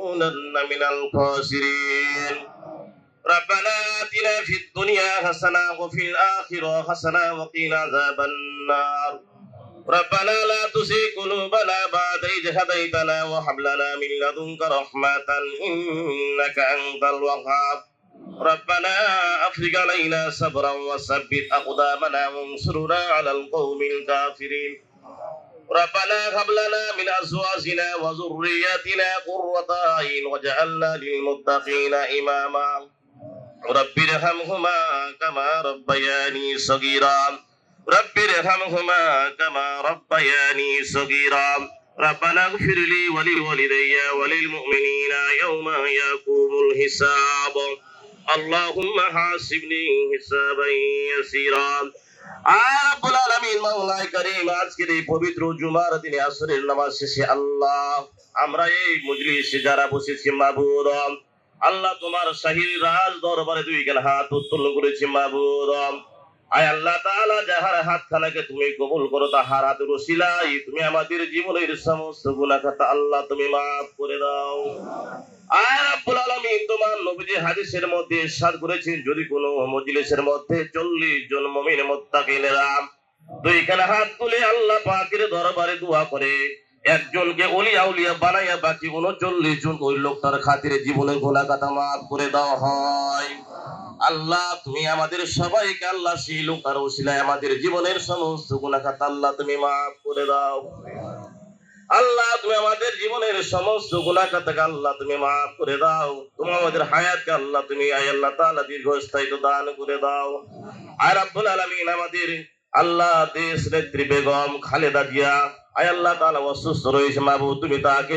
لنكونن من الخاسرين ربنا آتنا في الدنيا حسنة وفي الآخرة حسنة وقنا عذاب النار ربنا لا تزغ قلوبنا بعد إذ هديتنا وهب لنا من لدنك رحمة إنك أنت الوهاب ربنا أفرغ علينا صبرا وثبت أقدامنا وانصرنا على القوم الكافرين ربنا هب لنا من أزواجنا وذرياتنا قرة أعين واجعلنا للمتقين إماما. رب ارحمهما كما ربياني صغيرا. رب ارحمهما كما ربياني صغيرا. ربنا اغفر لي ولوالدي وللمؤمنين يوم يقوم الحساب. اللهم حاسبني حسابا يسيرا. আব্বুল আলামিন মাওলাই করিম আজকের এই পবিত্র জুমার দিনে আসরের নামাজ শেষে আল্লাহ, আমরা এই মজলিসে যারা বসেছি মাবুদ, আল্লাহ তোমার শাহীর রাজ দরবারে দুই গান হাত উত্তোলন করেছি মাবুদ। আয় আল্লাহ তাআলা যাহার হাত খানাকে তুমি কবুল করো তাহার হাত রসিলাই তুমি আমাদের জীবনের সমস্ত গুনাহ খাতা আল্লাহ তুমি মাফ করে দাও। আয় রাব্বুল আলামিন, তোমার নবীজি হাদিসের মধ্যে ইরশাদ করেছেন, যদি কোনো মজলিসের মধ্যে 40 জন মুমিন মুত্তাকিনেরা দুইখানা হাত তুলে আল্লাহ পাকের দরবারে দোয়া করে। একজনকে ওলি আউলিয়া বানাইয়া বাকি উনচল্লিশ জন ওই লোকটার খাতিরে জীবনের গোলা কথা মাফ করে দেওয়া হয়। আল্লাহ, তুমি আমাদের সবাইকে আল্লাহ সেই লোকার ওসিলায় আমাদের জীবনের সমস্ত গুণা খাতা আল্লাহ তুমি মাফ করে দাও। আল্লাহ, তুমি আমাদের জীবনের সমস্ত গুণা খাতাকে আল্লাহ তুমি মাফ করে দাও। তুমি আমাদের হায়াতকে আল্লাহ তুমি, আয় আল্লাহ তাআলা দীর্ঘস্থায়িত্ব দান করে দাও। আর রাব্বুল আলামিন আমাদের আল্লাহ দেশ নেত্রী বেগম খালেদা জিয়া, আয় আল্লাহ তাআলা অসুস্থ রয়েছে মাহবুব, তুমি তাকে